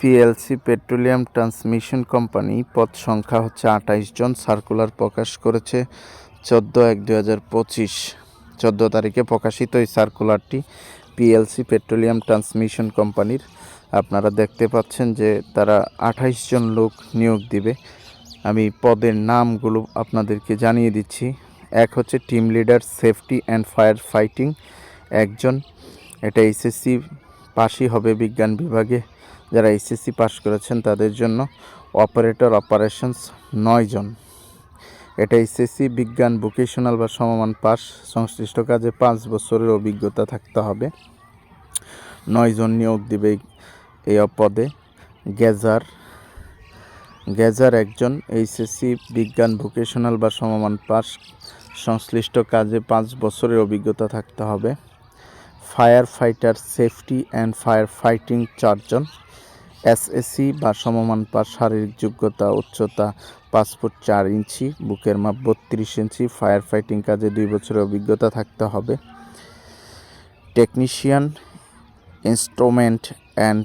PLC petroleum transmission company পদ সংখ্যা হচ্ছে আঠাইশ জন। সার্কুলার প্রকাশ করেছে চোদ্দ এক দুই হাজার পঁচিশ। চোদ্দ তারিখে প্রকাশিত এই সার্কুলারটি পিএলসি পেট্রোলিয়াম ট্রান্সমিশন কোম্পানির। আপনারা দেখতে পাচ্ছেন যে তারা আঠাইশ জন লোক নিয়োগ দিবে। আমি পদের নামগুলো আপনাদেরকে জানিয়ে দিচ্ছি। এক হচ্ছে team leader safety and fire fighting, একজন এটা এসএসসি পাশই হবে বিজ্ঞান বিভাগে। যারা এসএসসি পাশ করেছেন তাদের জন্য অপারেটর অপারেশনস নয় জন। এটা এসএসসি বিজ্ঞান ভোকেশনাল বা সমমান পাস। সংশ্লিষ্ট কাজে পাঁচ বছরের অভিজ্ঞতা থাকতে হবে। নয় জন নিয়োগ দিবে এই- এই পদে। গেজার গেজার একজন এইচএসসি বিজ্ঞান ভোকেশনাল বা সমমান পাস। সংশ্লিষ্ট কাজে পাঁচ বছরের অভিজ্ঞতা থাকতে হবে। Fire fighter safety and fire fighting চারজন, এসএসসি বা সমমান পাস, শারীরিক যোগ্যতা, উচ্চতা পাঁচ ফুট চার ইঞ্চি, বুকের মাপ বত্রিশ ইঞ্চি ফায়ার ফাইটিং কাজে দুই বছরের অভিজ্ঞতা থাকতে হবে। টেকনিশিয়ান, ইনস্ট্রুমেন্ট অ্যান্ড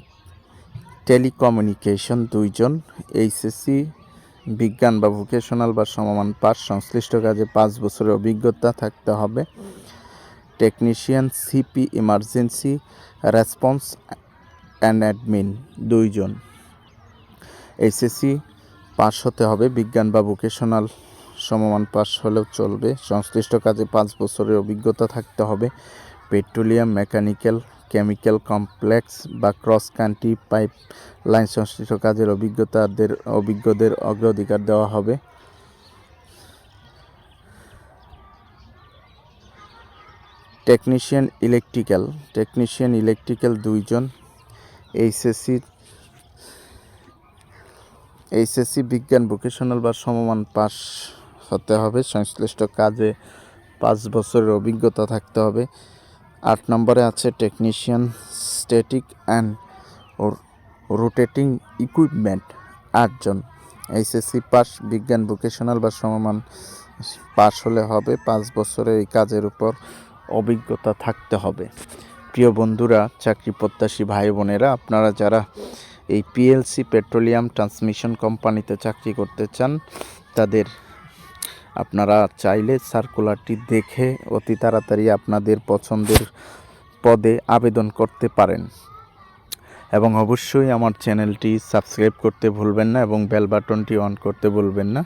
টেলিকমিউনিকেশন দুইজন, এইচএসসি, বিজ্ঞান বা ভোকেশনাল বা সমমান পাস, সংশ্লিষ্ট কাজে পাঁচ বছরের অভিজ্ঞতা থাকতে হবে। Technician CP emergency response and admin দুইজন। এইচএসসি পাস হতে হবে, বিজ্ঞান বা ভোকেশনাল সমমান পাস হলেও চলবে। সংশ্লিষ্ট কাজে পাঁচ বছরের অভিজ্ঞতা থাকতে হবে। পেট্রোলিয়াম, মেকানিক্যাল, কেমিক্যাল কমপ্লেক্স বা ক্রস কান্ট্রি পাইপ লাইন সংশ্লিষ্ট কাজের অভিজ্ঞতাদের অভিজ্ঞদের অগ্রাধিকার দেওয়া হবে। টেকনিশিয়ান ইলেকট্রিক্যাল টেকনিশিয়ান ইলেকট্রিক্যাল দুইজন। এইচএসসি এইচএসসি বিজ্ঞান ভোকেশনাল বা সমমান পাস হতে হবে। সংশ্লিষ্ট কাজে পাঁচ বছরের অভিজ্ঞতা থাকতে হবে। আট নম্বরে আছে technician static and rotating equipment আটজন। এইচএসসি পাস বিজ্ঞান ভোকেশনাল বা সমমান পাস হলে হবে পাঁচ বছরের এই কাজের উপর। অভিজ্ঞতা থাকতে হবে। প্রিয় বন্ধুরা, চাকরি প্রত্যাশী ভাই বোনেরা, আপনারা যারা এই পিএলসি পেট্রোলিয়াম ট্রান্সমিশন কোম্পানিতে চাকরি করতে চান, তাদের আপনারা চাইলে সার্কুলারটি দেখে অতি তাড়াতাড়ি আপনাদের পছন্দের পদে আবেদন করতে পারেন। এবং অবশ্যই আমার চ্যানেলটি সাবস্ক্রাইব করতে ভুলবেন না এবং বেল বাটনটি অন করতে ভুলবেন না।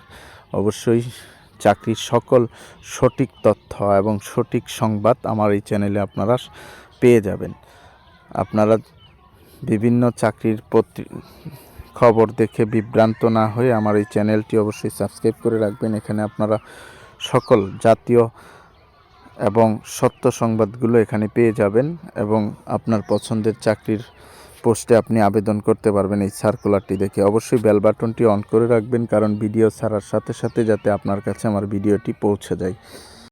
অবশ্যই চাকরির সকল সঠিক তথ্য এবং সঠিক সংবাদ আমার এই চ্যানেলে আপনারা পেয়ে যাবেন। আপনারা বিভিন্ন চাকরির প্রতি খবর দেখে বিভ্রান্ত না হয়ে আমার এই চ্যানেলটি অবশ্যই সাবস্ক্রাইব করে রাখবেন। এখানে আপনারা সকল জাতীয় এবং সত্য সংবাদগুলো এখানে পেয়ে যাবেন এবং আপনার পছন্দের চাকরির পোস্টে আপনি আবেদন করতে পারবেন এই সার্কুলারটি দেখে। অবশ্যই বেল বাটনটি অন করে রাখবেন, কারণ ভিডিও ছাড়ার সাথে সাথে যাতে আপনার কাছে আমার ভিডিওটি পৌঁছে যায়।